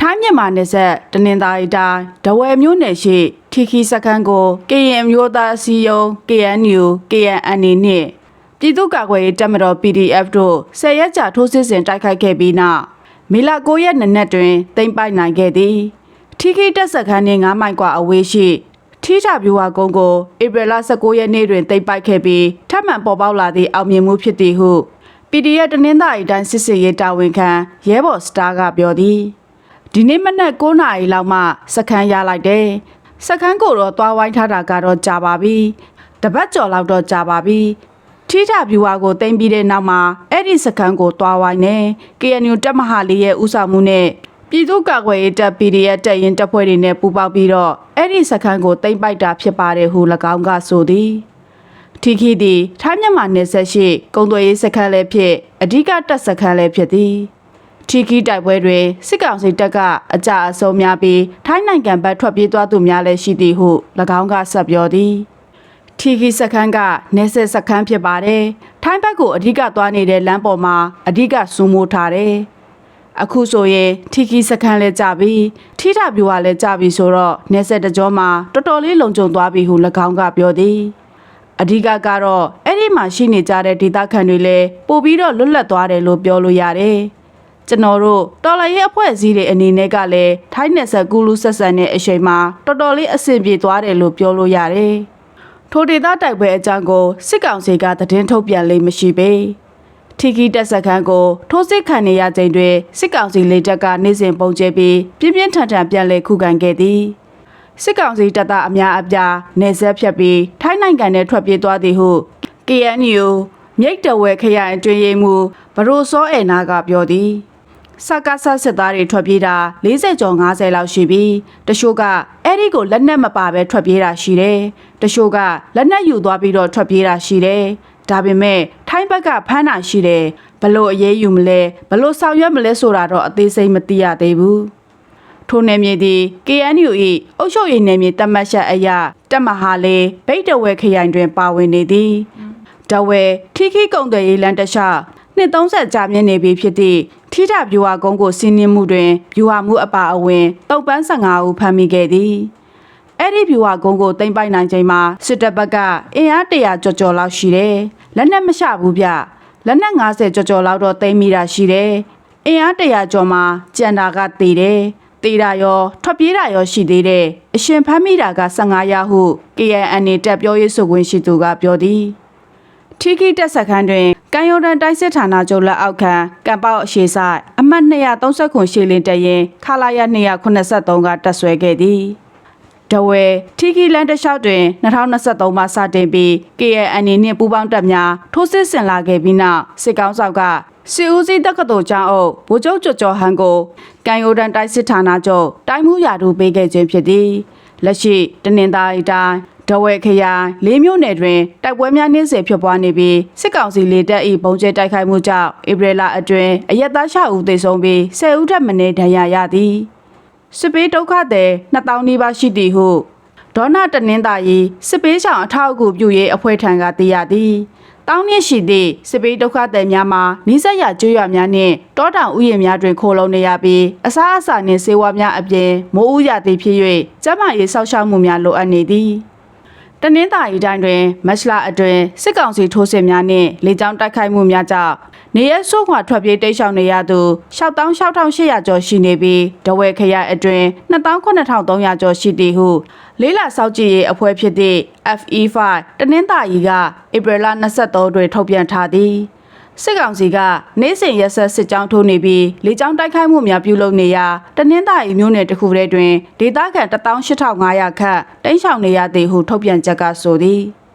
ထိုင်းမြန်မာနယ်စပ်တနင်္သာရီတိုင်းဒဝယ်မြို့နယ်ရှိထီခီစခန်းကို KN မျိုးသားအစည်းအရုံး KNU KNN နှင့်ပြည်သူ့ကာကွယ်ရေးတပ်မတော် PDF တို့ဆယ်ရက်ကြာထိုးစစ်ဆင်တိုက်ခိုက်ခဲ့ပြီးနောက်မေလ9ရက်နေ့နေ့တွင်သိမ်းပိုက်နိုင်ခဲ့သည်ထီခီတပ်စခန်းနှင့်9မိုင်ကွာအဝေးရှိထီတာပြူဝကုန်းကိုဧပြီလ19ရက်နေ့တွင်သိမ်းပိုက်ခဲ့ပြီးထပ်မံပေါ်ပေါက်လာသည့်အောင်မြင်မှုဖြစ်သည်ဟု PDF တနင်္သာရီတိုင်းစစ်စစ်ရေးတာဝန်ခံရဲဘော်စတားကပြောသည် ဒီနေ့မနက်9နာရီလောက်မှစခန်းရလိုက်တယ်စခန်းကိုတော့သွားဝိုင်းထားတာကတော့ကြာပါပြီတပတ်ကျော်လောက်တော့ကြာပါပြီထီးထပြူဟာကိုတင်ပြီးတဲ့နောက်မှာအဲ့ဒီစခန်းကိုသွားဝိုင်းနေ KNU တပ်မဟာလေးရဲ့ဦးဆောင်မှုနဲ့ပြည်သူ့ကာကွယ်ရေးတပ် PDF တပ်ရင်တပ်ဖွဲ့တွေနဲ့ပူးပေါင်းပြီးတော့အဲ့ဒီစခန်းကိုတိမ့်ပိုက်တာဖြစ်ပါတယ်ဟု၎င်းကဆိုသည်ထီခီသည်ထိုင်းမြန်မာနယ်စပ်ရှိကုံသွေးရေးစခန်းလည်းဖြစ်အဓိကတပ်စခန်းလည်းဖြစ်သည် ထီခီတိုက်ပွဲတွင်စစ်ကောင်စီတပ်ကအကြအဆုံးများပြီးထိုင်းနိုင်ငံဘက်ထွက်ပြေးသွားသူများလည်းရှိသည်ဟု၎င်းကဆက်ပြောသည်ထီခီစခန်းကနယ်စပ်စခန်းဖြစ်ပါတယ်ထိုင်းဘက်ကိုအဓိကသွားနေတဲ့လမ်းပေါ်မှာအဓိကစုမိုးထားတယ်အခုဆိုရင်ထီခီစခန်းလဲကြပြီထိထပြူကလည်းကြပြီဆိုတော့နေဆက်တကြောမှာတော်တော်လေးလုံခြုံသွားပြီဟု၎င်းကပြောသည်အဓိကကတော့အဲ့ဒီမှာရှိနေကြတဲ့ဒေသခံတွေလည်းပို့ပြီးတော့လွတ်လပ်သွားတယ်လို့ပြောလို့ရတယ်။ ကျွန်တော်တို့တော်လိုင်းရဲ့အဖွဲ့အစည်းတွေအနေနဲ့ကလည်းထိုင်းနယ်ဆက်ကူလူဆက်ဆန်တဲ့အချိန်မှာတော်တော်လေးအဆင်ပြေသွားတယ်လို့ပြောလို့ရတယ်။ထိုဒေသတိုက်ပွဲအကြောင်းကိုစစ်ကောင်စီကသတင်းထုတ်ပြန်လေးမရှိပေ။ထီကီတက်စခန်းကိုထိုးစစ်ခံနေရချိန်တွင်စစ်ကောင်စီလေတပ်ကနေ့စဉ်ပုံကျဲပြီးပြင်းပြင်းထန်ထန်ပြန်လည်ခုခံခဲ့သည်။စစ်ကောင်စီတပ်သားအများအပြားနေဆက်ဖြတ်ပြီးထိုင်းနိုင်ငံထဲထွက်ပြေးသွားသည်ဟု KNU မြိတ်တဝဲခရိုင်အတွင်းရေးမှူးဘရိုစောအဲနာကပြောသည် စကားဆစစ်သားတွေထွက်ပြေးတာ40ကျော်50လောက်ရှိပြီးတချို့ကအဲ့ဒီကိုလက်နက်မပါဘဲထွက်ပြေးတာရှိတယ်တချို့ကလက်နက်ယူသွားပြီးတော့ထွက်ပြေးတာရှိတယ်ဒါပေမဲ့ထိုင်းဘက်ကဖမ်းတာရှိတယ်ဘလို့အရေးယူမလဲဘလို့ဆောင်ရွက်မလဲဆိုတာတော့အသေးစိတ်မသိရသေးဘူးထိုနယ်မြေသည် KNU ၏အုပ်ချုပ်ရေးနယ်မြေတတ်မှတ်ချက်အရတပ်မဟာလေးဗိတ်တဝဲခရိုင်တွင်ပါဝင်နေသည်တဝဲထီခီကုံတယ်ရေးလန်တခြား နှစ်30ကြာမြင့်နေပြီဖြစ်သည့်ထိထဗျူဟာကုန်းကိုစီးနင်းမှုတွင်ဗျူဟာမှုအပါအဝင်တုပ်ပန်း15ဦးဖမ်းမိခဲ့သည်အဲ့ဒီဗျူဟာကုန်းကိုတင်ပိုက်နိုင်ချိန်မှာစစ်တပ်ဘက်ကအင်အား100ကျော်ကျော်လောက်ရှိတယ်လက်နက်မချဘူးဗျလက်နက်90ကျော်ကျော်လောက်တော့တင်မိတာရှိတယ်အင်အား100ကျော်မှာကြံတာကတည်တယ်တေးတာရောထွက်ပြေးတာရောရှိသေးတယ်အရှင်ဖမ်းမိတာက15ရာဟု KNN တက်ပြောရေးဆိုခွင့်ရှိသူကပြောသည်ထီကီတက်စခန်းတွင်ကန် ယိုဒန်တိုက်စစ်ဌာနချုပ်လက်အောက်ခံကံပေါက်အရှိဆိုင်အမှတ်230ခုရှေလင်းတရင်ခလာရ283ကတက်ဆွဲခဲ့သည်ဒဝဲထီကီလန်တလျှောက်တွင်2023မှာစတင်ပြီး KNN နှင့်ပူးပေါင်းတပ်များထိုးစစ်ဆင်လာခဲ့ပြီးနောက်စစ်ကောင်ဆောင်ကစီဦးစီးတက္ကသိုလ်ကျောင်းအုပ်ဗိုလ်ချုပ်ကျော်ကျော်ဟန်ကိုကန်ယိုဒန်တိုက်စစ်ဌာနချုပ်တိုင်းမှုရာထူးပေးခဲ့ခြင်းဖြစ်သည်လက်ရှိတနင်္သာရီတိုင်း ဒဝဲခရိုင်လေးမြို့နယ်တွင်တိုက်ပွဲများနှင်းစေဖြစ်ပွားနေပြီးစစ်ကောင်စီလေတပ်၏ပုံကျဲတိုက်ခိုက်မှုကြောင့်ဧပြီလအတွင်းအရက်သား6ဦးသေဆုံးပြီး10ဦးထပ်မံဒဏ်ရာရသည်စစ်ပေးဒုက္ခသည်2000နီးပါးရှိသည်ဟုဒေါနာတနင်္သာရီစစ်ပေးဆောင်အထောက်အကူပြုရေးအဖွဲ့ထံကသိရသည်တောင်းမြင့်ရှိသည့်စစ်ပေးဒုက္ခသည်များမှာနိစက်ရကျွရများနှင့်တောတောင်ဥယျာဉ်များတွင်ခိုလုံနေရပြီးအစားအစာနှင့်ဆေးဝါးများအပြင်မိုးဥရသည်ဖြစ်၍ကျန်းမာရေးစောင့်ရှောက်မှုများလိုအပ်နေသည် တနင်္သာရီတိုင်းတွင်မတ်လအတွင်းစစ်ကောင်စီထိုးစစ်များနှင့်လေကြောင်းတိုက်ခိုက်မှုများကြောင့်နေရဲဆိုးခွာထွက်ပြေးတိတ်ရှောင်နေရသူ66,800ကျော်ရှိနေပြီးဒဝဲခရိုင်အတွင်း29,300ကျော်ရှိသည်ဟုလေးလာစောက်ကြည့်ရေးအဖွဲ့ဖြစ်သည့် FE5 တနင်္သာရီကဧပြီလ23တွင်ထုတ်ပြန်ထားသည် စစ်ကောင်စီကနေစဉ်ရက်ဆက်စစ်ကြောင်းထိုးနေပြီးလေကြောင်းတိုက်ခိုက်မှုများပြုလုပ်နေရာတနင်္သာရီမြို့နယ်တစ်ခုတည်းတွင်ဒေသခံ18500ခန့်တိမ်းရှောင်နေရသည်ဟုထုတ်ပြန်ချက်ကဆိုသည်။